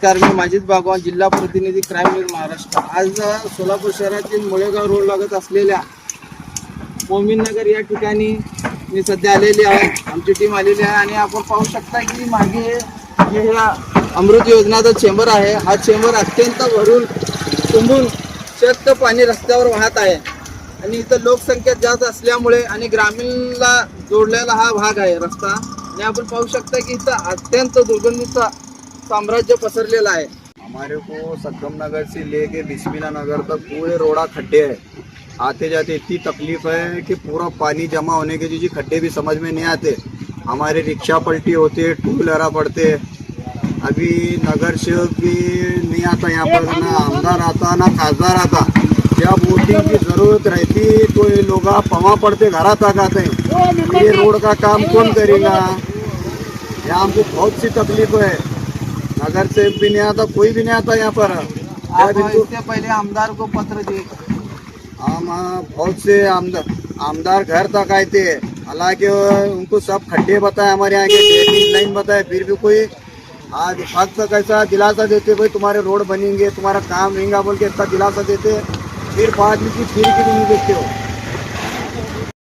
नमस्कार मी माजिद बागवान जिल्हा प्रतिनिधी क्राईम न्यूज महाराष्ट्र. आज सोलापूर शहरातील मुळेगाव रोड लागत असलेल्या मोमीननगर या ठिकाणी मी सध्या आलेली आहे. आमची टीम आलेली आहे आणि आपण पाहू शकता की मागे हे अमृत योजनाचा चेंबर आहे. हा चेंबर अत्यंत भरून तुंबून शक्त पाणी रस्त्यावर वाहत आहे. आणि इथं लोकसंख्या जास्त असल्यामुळे आणि ग्रामीणला जोडलेला हा भाग आहे रस्ता. आणि आपण पाहू शकता की इथं अत्यंत दुर्गंधीचा साम्राज्य पसरलेला आहे. हमारे को सद्गम नगर से लेके बिस्मिला नगर तक पूरे रोड़ा खड्डे है। आते जाते इतनी तकलीफ़ है कि पूरा पानी जमा होने के जो खड्डे भी समझ में नहीं आते। हमारे रिक्शा पलटी होते टू व्हीलर पड़ते। अभी नगर सेवक भी नहीं आता, यहाँ पर ना आमदार आता, ना खासदार आता। जब वोटिंग की ज़रूरत रहती? तो ये लोग पवा पड़ते, घर तक आते हैं। ये रोड का काम कौन करेगा? यहाँ हमको बहुत सी तकलीफ़ है। नगर से भी नहीं आता कोई भी नहीं आता यहाँ पर. आप इससे पहले आमदार को पत्र दिए। हम बहुत से आमदार आमदार घर तक आए थे। हालांकि उनको सब खड्डे बताए हमारे यहाँ के लाइन बताए फिर भी कोई आज फक्त कैसा दिलासा देते भाई तुम्हारे रोड बनेंगे तुम्हारा काम रहेगा बोल के इतना दिलासा देते फिर बाद में की फिर की भी नहीं देखते हो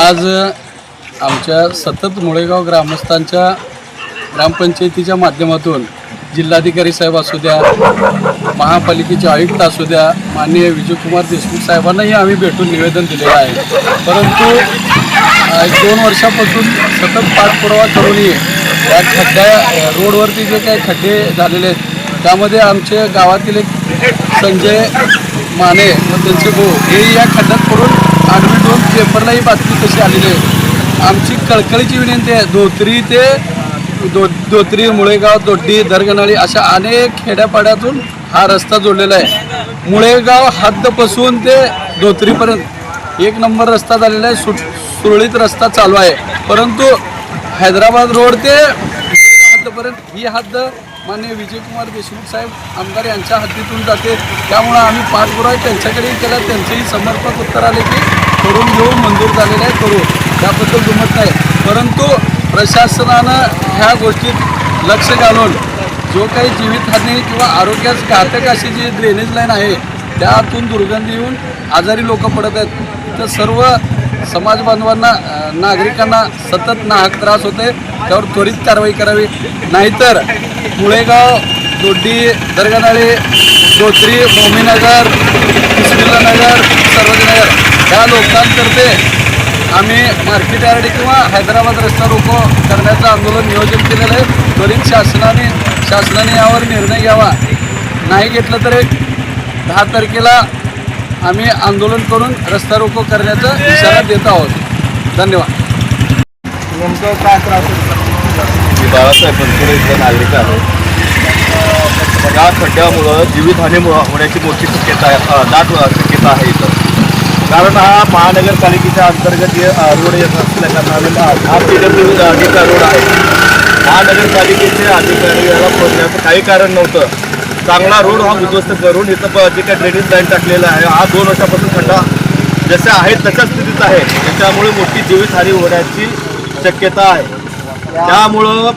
आज आमच्या सतत मुळेगाव ग्रामस्थांच्या ग्रामपंचायतीच्या माध्यमातून जिल्हाधिकारी साहेब असू द्या महापालिकेचे आयुक्त असू द्या माननीय विजयकुमार देशमुख साहेबांनाही आम्ही भेटून निवेदन दिलेलं आहे. परंतु दोन वर्षापासून सतत पाठपुरावा करूनही या. खड्ड्या रोडवरती जे काही खड्डे झालेले आहेत त्यामध्ये आमचे गावातील एक संजय माने व त्यांचे भाऊ हे या खड्ड्यात पडून आडवी दोन पेपरलाही बातमी तशी आलेली आहे. आमची कळकळीची विनंती आहे धोत्री ते दो धोत्री मुळेगाव दोड्डी दरगनाळी अशा अनेक खेड्यापाड्यातून हा रस्ता जोडलेला आहे. मुळेगाव हद्दपासून ते धोत्रीपर्यंत एक नंबर रस्ता झालेला आहे सु सुरळीत रस्ता चालू आहे. परंतु हैदराबाद रोड ते मुळेगाव हद्दपर्यंत ही हद्द माननीय विजयकुमार देशमुख साहेब आमदार यांच्या हद्दीतून जाते. त्यामुळं आम्ही पाठपुरावा त्यांच्याकडे केला. त्यांचेही समर्पक उत्तर आले की करून घेऊन मंजूर झालेलं आहे करू त्याबद्दल दुमत नाही. परंतु प्रशासनानं ह्या गोष्टीत लक्ष घालून जो काही जीवितहानी किंवा आरोग्यास घातक अशी जी ड्रेनेज लाईन आहे त्यातून दुर्गंधी येऊन आजारी लोक पडत आहेत. तर सर्व समाज बांधवांना नागरिकांना सतत नाहक त्रास होते त्यावर त्वरित कारवाई करावी. नाहीतर मुळेगाव दोड्डी दर्गानाळे जोत्री मोमीनगर नगर सर्वजनगर ह्या लोकांतर्फे आम्ही मार्केट यार्ड किंवा हैदराबाद रस्ता रोको करण्याचं आंदोलन नियोजन केलेलं आहे. त्वरित शासनाने शासनाने यावर निर्णय घ्यावा. नाही घेतलं तर एक दहा तारखेला आम्ही आंदोलन करून रस्ता रोको करण्याचा इशारा देत आहोत. धन्यवाद. नेमकं काय त्रास होतो? मी बाळासाहेब इथला नागरिक आहे. या खड्ड्यामुळं जीवितहानी मुळं होण्याची मोठी शक्यता आहे दाट शक्यता आहे इथं. कारण हा महानगरपालिकेच्या अंतर्गत ये रोड येत असल्या कारणाने हा पी डब्ल्यू डीचा रोड आहे. महानगरपालिकेचे अधिकारी याला फोडण्याचं काही कारण नव्हतं. चांगला रोड हा उद्ध्वस्त करून इथं जे काही ड्रेनेज लाईन टाकलेला आहे हा दोन वर्षापासून खड्डा जशा आहे तशाच स्थितीत आहे. त्याच्यामुळे मोठी जीवितहानी होण्याची शक्यता आहे. त्यामुळं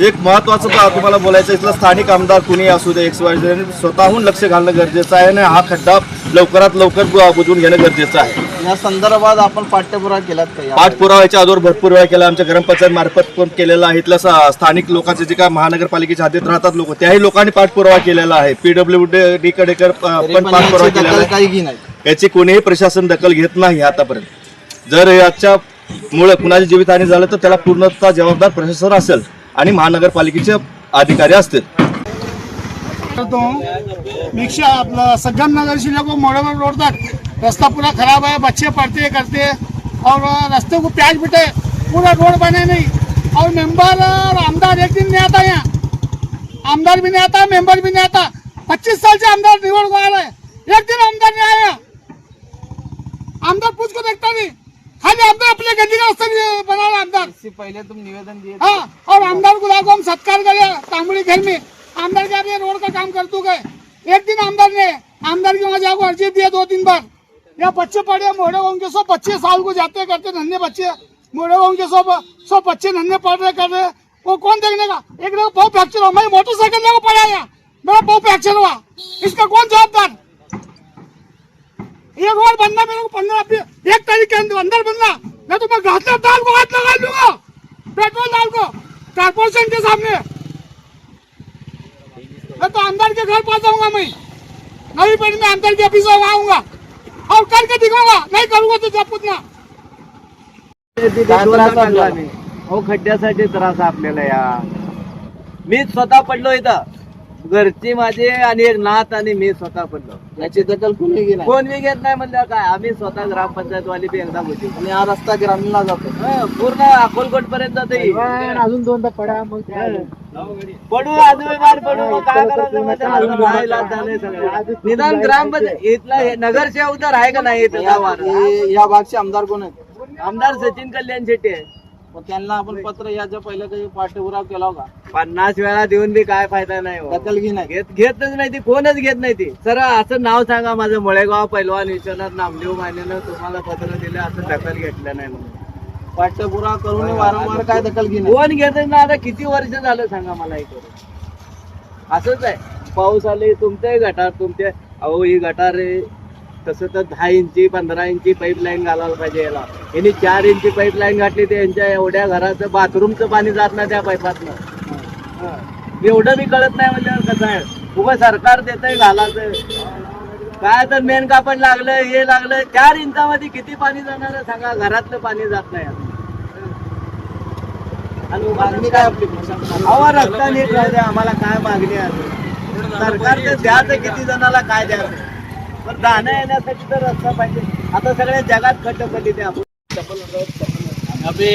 एक महत्वाचं तुम्हाला बोलायचं इथलं स्थानिक आमदार कुणी असू दे एक्स वाय झेड, स्वतःहून लक्ष घालणं गरजेचं आहे आणि हा खड्डा लवकरात लवकर बुजवून घेणं गरजेचं आहे. या संदर्भात आपण पाठ्यपुरावा केलात का या पाठपुराव्याच्या अगोदर भरपूर वेळा केला आमच्या ग्रामपंचायत मार्फत पण केलेला आहे. इथल्या स्थानिक लोकांचे जे काय महानगरपालिकेच्या हद्दीत राहतात लोक त्याही लोकांनी पाठपुरावा केलेला आहे. पीडब्ल्यू डी कडे पण पाठपुरावा केलेला आहे याची कोणीही प्रशासन दखल घेत नाही आतापर्यंत. जर याच्या मुळे कुणाची जीवितहानी झालं तर त्याला पूर्णतः जबाबदार प्रशासन असेल. आणि महानगरपालिकेचे अधिकारी असतील. तो रिक्शा अपना सज्जन नगर से लेकर मोड़ेवर रोड तक रास्ता पूरा खराब है बच्चे पढ़ते करते. और रास्ते को प्याज बिटे पूरा रोड बने नहीं. और मेंबर और आमदार एक दिन नहीं आता यहाँ. आमदार भी नहीं आता मेंबर भी नहीं आता. पच्चीस साल से आमदार निवड़ को आ एक दिन आमदार नहीं आया. आमदार पूछ को देखता नहीं. खाली आमदार अपने गली का रास्ता इससे पहले तुम निवेदन दिए हाँ और आमदार गुलाब को हम सत्कार करे तांबड़ी घर में। आमदार के अभी रोड का काम कर तू गए एक दिन आमदार ने आमदार की वहाँ जाकर अर्जी दिया दो तीन बार यहाँ बच्चे पढ़े मोड़े होंगे सौ पच्चीस साल को जाते करते नन्हे बच्चे। मोड़े होंगे सौ सौ बच्चे नन्हे पढ़ रहे कर रहे। वो कौन देखने का? एक ने बहुत फ्रैक्चर हो मैं मोटरसाइकिल लेकर पड़ा यहाँ। मेरा पाँव फ्रैक्चर हुआ। इसका कौन जवाबदार ये रोड बनना मेरे को पंद्रह एक तारीख के अंदर अंदर बनना मैं तुम्हें मैं घातला दाल को हाथ लगा लूंगा. पेट्रोल दाल को. कारपोरेशन के सामने. मैं तो अंदर के घर पास जाऊंगा मैं नवी पेट में अंदर के ऑफिस आऊंगा और करके दिखाऊंगा नहीं करूंगा तो जब पूछना अहो खड्ड्यासाठी त्रास आपल्याला या. मी स्वतः पडलो इथं. घरची माझी आणि एक नात आणि मी स्वतः पडलो. याची दखल कोणी घेणार? कोण बी घेत नाही म्हणलं काय? आम्ही स्वतः ग्रामपंचायत वाली बी एकदा होती. आणि हा रस्ता ग्रामीणला जातो. पूर्ण अकोलकोट पर्यंत जाते अजून दोनदा पडा मग पडू अजून बाहेर पडू. काय करायचं? माहिती आहे? अजून राहायला झालंय सगळं. निदान ग्रामपंचायत इथला हे नगरसेवक तर आहे का नाही इथं? या भागचे आमदार कोण आहेत? आमदार सचिन कल्याण शेट्टी आहे. मग त्यांना आपण पत्र याच्या पहिलं काही पाठपुरावा केला होता. पन्नास वेळा देऊन बी काय फायदा नाही हो. दखल घे नाही घेत घेतच नाही ती कोणच घेत नाही ती. सर असं नाव सांगा माझं मळेगाव पैलवान विश्वनाथ नामदेव मानेनं तुम्हाला पत्र दिलं असं दखल घेतलं नाही म्हणून. पाठपुरावा करून वारंवार काय दखल घे कोण घेतच ना आता किती वर्ष झालं सांगा मला हे करून असंच आहे. पाऊस आले तुमच्याही गटार तुमचे अहो ही गटार आहे तसं तर दहा इंची पंधरा इंची पाईपलाईन घालायला पाहिजे याला. यांनी चार इंची पाईपलाईन घातली ते यांच्या एवढ्या घराचं बाथरूमचं पाणी जात नाही त्या पाईपातनं एवढं बी कळत नाही म्हणजे कसं आहे. उभं सरकार देतंय घालायचं. काय तर मेन कापड लागलं हे लागलं चार इंचामध्ये किती पाणी जाणार आहे सांगा घरातलं पाणी जात नाही. मागणी काय? आपली अहो रस्ता नीट राहू द्या आम्हाला काय मागणी आहे? सरकारचं द्यायचं किती जणाला काय द्यायचं पण जाणं येण्यासाठी तर रस्ता पाहिजे. आता सगळ्या जगात खड्डे पडली ते आपण यहाँ पे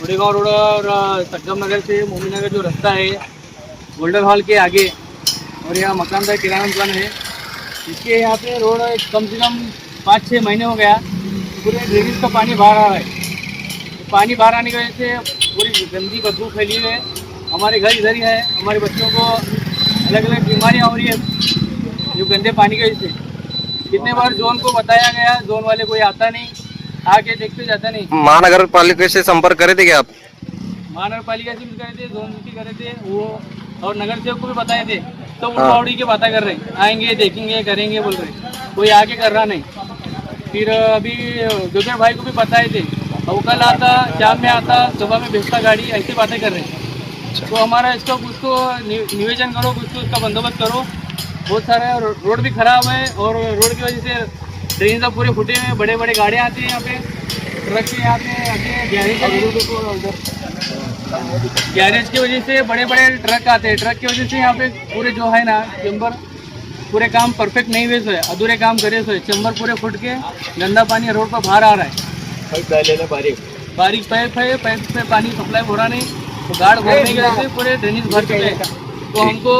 गुड़ेगांव रोड और संगम नगर से मोमी नगर जो रास्ता है गोल्डन हॉल के आगे और यहाँ मकान का किराना दुकान है इसके यहाँ पे रोड कम से कम पाँच छः महीने हो गया पूरे ड्रेनेज का पानी बाहर आ रहा है। पानी बाहर आने की वजह से पूरी गंदी बदबू फैली हुई है। हमारे घर इधर ही है हमारे बच्चों को अलग अलग बीमारियाँ हो रही है जो गंदे पानी की वजह से। कितने बार जोन को बताया गया जोन वाले कोई आता नहीं आके देखते जाता नहीं। महानगर पालिका से संपर्क करे थे क्या आप? महानगर पालिका से भी करे थे जोन भी करे थे वो और नगर सेवक को भी बताए थे। तो वो बावड़ी के बातें कर रहे हैं। आएँगे देखेंगे करेंगे बोल रहे कोई आके कर रहा नहीं। फिर अभी जुबेर भाई को भी बताए थे। और वो कल आता शाम में आता सुबह में भेजता गाड़ी ऐसी बातें कर रहे हैं। तो हमारा इसका कुछ तो निवेदन करो कुछ तो उसका बंदोबस्त करो। बहुत सारे रोड भी खराब है और रोड की वजह से ट्रेन सब पूरे फुटे हुए बड़े बड़े गाड़ियाँ आती हैं यहाँ पे ट्रक पे आते हैं गैरेज गैरेज की वजह से बड़े बड़े ट्रक आते हैं ट्रक की वजह से यहाँ पे पूरे जो है ना चैम्बर पूरे काम परफेक्ट नहीं हुए सो है अधूरे काम करे सो है चैम्बर पूरे फुट के गंदा पानी रोड पर बाहर आ रहा है। बारीक पाइप है पाइप पे पानी सप्लाई हो रहा नहीं तो गाड़ भरने की वजह से पूरे ड्रेनेज भर चुके हैं। तो हमको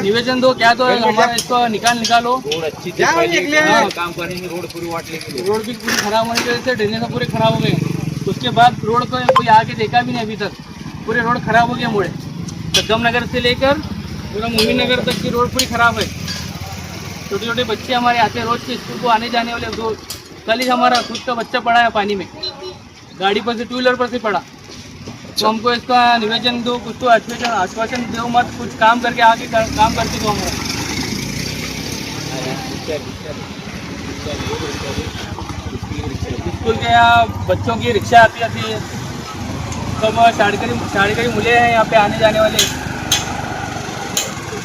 निवेदन दो क्या तो हमारा इसको निकाल निकालो। हाँ, काम करेंगे रोड पूरी वाटली रोड भी पूरी खराब होने की वजह से ड्रेनेज पूरे खराब हो गए। उसके बाद रोड को कोई आके देखा भी नहीं अभी तक। पूरे रोड खराब हो गए मुड़े। सद्गम नगर से लेकर पूरा मुहिम नगर तक की रोड पूरी खराब है। छोटे छोटे बच्चे हमारे आते हैं रोज के स्कूल को आने जाने वाले। दो कल ही हमारा खुद का बच्चा पड़ा है पानी में। गाड़ी पर से टू व्हीलर पर से पड़ा। तो हमको इसका निवेदन दो कुछ तो आश्वासन आश्वासन दो मत कुछ काम करके आगे कर, काम करके दो हमारा। स्कूल के यहाँ बच्चों की रिक्शा आती आती है। सब शाड़करी शाड़करी मुले हैं यहाँ पे आने जाने वाले।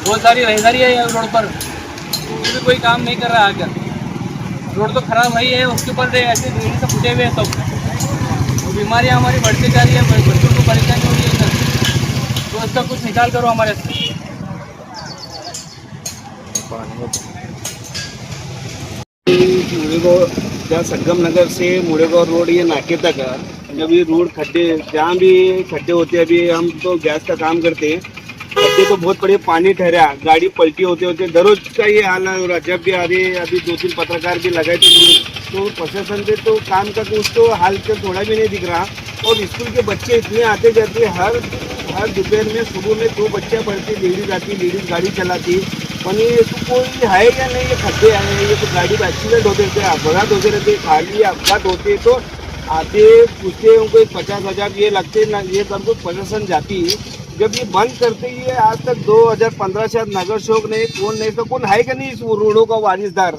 बहुत सारी रहदारी है रोड पर। भी कोई काम नहीं कर रहा आकर रोड तो खराब है है उसके ऊपर ऐसे ड्रेनेज से फूटे हुए हैं सब। तो बीमारियाँ हमारी बढ़ती जा रही है बच्चों को परेशानी हो रही है तो इसका कुछ निकाल करो हमारे जहाँ संगम नगर से मुड़ेगांव रोड ये नाके तक जब ये रोड खड्डे जहाँ भी खड्डे होते हैं, अभी हम तो गैस का काम करते हैं, खड्डे तो बहुत बड़े पानी ठहरा गाड़ी पलटी होते होते दरोज का ये हाल है रहा जब भी आ रही अभी दो तीन पत्रकार भी लगाए थे तो प्रशासन से तो काम का कुछ तो हाल का थोड़ा भी नहीं दिख रहा। और स्कूल के बच्चे इतने आते जाते हर हर दोपहर में, सुबह में दो बच्चे पढ़ते, लेडीज़ आती, लेडीज़ गाड़ी चलाती। पण ये तो कोई है या नहीं, ये खड्डे हैं, ये तो गाड़ी में एक्सीडेंट होते रहते अपघात होते रहते खाली अपघात होते तो आते, पूछते उनको एक पचास हज़ार ये लगते ना ये सब कुछ प्रशासन जाती जब ये बंद करते ही आज तक 2015 से नगर शोक नहीं, कौन, नहीं तो कौन है कि नहीं इस रोडों का वारिसदार?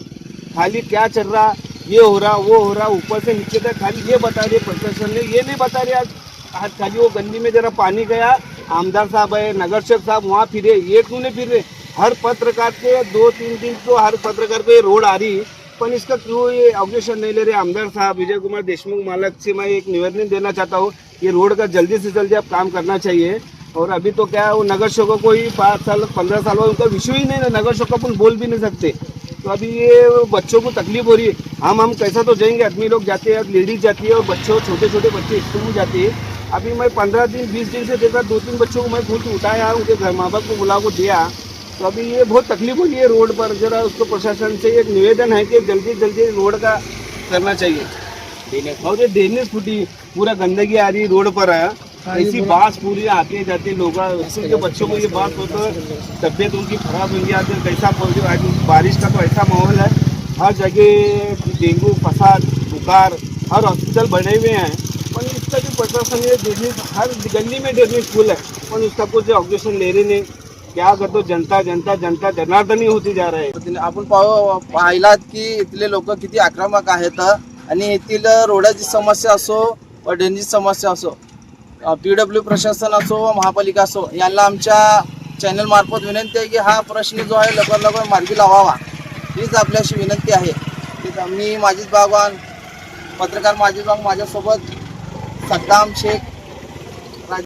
खाली क्या चल रहा? ये हो रहा, वो हो रहा, ऊपर से नीचे तक खाली ये बता रहे प्रशासन ने, ये नहीं बता रहे आज आज खाली वो गंदी में जरा पानी गया, आमदार साहब है नगर सेवक साहब वहाँ फिरे, ये क्यों नहीं फिर रहे? हर पत्रकार के दो तीन दिन तो हर पत्रकार को ये रोड आ रही, पर इसका क्यों ये ऑब्जेक्शन नहीं ले रहे? आमदार साहब, विजय कुमार देशमुख मालक से मैं एक निवेदन देना चाहता हूँ ये रोड का जल्दी से जल्दी आप काम करना चाहिए, और अभी तो क्या है, वो नगर सेवकों को ही पाँच साल, पंद्रह साल हुआ उनका विषय ही नहीं है, नगर सेवक अपन बोल भी नहीं सकते। तो अभी ये बच्चों को तकलीफ़ हो रही है। हम हम कैसा तो जाएँगे आदमी लोग जाते हैं लेडीज़ जाती है और बच्चों छोटे छोटे बच्चे स्कूल में जाते हैं। अभी मैं पंद्रह दिन बीस दिन से देखा दो तीन बच्चों को मैं खुद उठाया उनके घर माँ बाप को बुला को दिया। तो अभी ये बहुत तकलीफ़ हो रही है रोड पर जरा उसको प्रशासन से एक निवेदन है कि जल्दी जल्दी रोड का करना चाहिए। और ये ड्रेनेज फूटी पूरा गंदगी आ रही रोड पर है। ऐसी बास पूरी आते जाते लोग स्कूल बच्चों को ये बात हो तो तबीयत उनकी खराब होगी है कैसा आज बारिश का तो ऐसा माहौल है हर जगह डेंगू फसाद बुखार हर हॉस्पिटल बने हुए हैं पण इसका जो प्रशासन है ड्रेनेज हर गली में ड्रेनेज फुल है पण उसका कुछ ऑब्जेक्शन ले रहे नहीं। क्या करतो जनता जनता जनता जनार्दनी होती जा रहे पद्धतीने आपण पाहू पाहिलात की इथले लोक किती आक्रमक आहेत आणि येथील रोडाची समस्या असो व ड्रेनेजची समस्या असो पी डब्ल्यू प्रशासन असो व महापालिका असो यांना आमच्या चॅनलमार्फत विनंती आहे की हा प्रश्न जो आहे लवकर लवकर मार्गी लावावा. हीच आपल्याशी विनंती आहे. मी माजीद बागवान पत्रकार माजीद बाग माझ्यासोबत सद्दाम शेख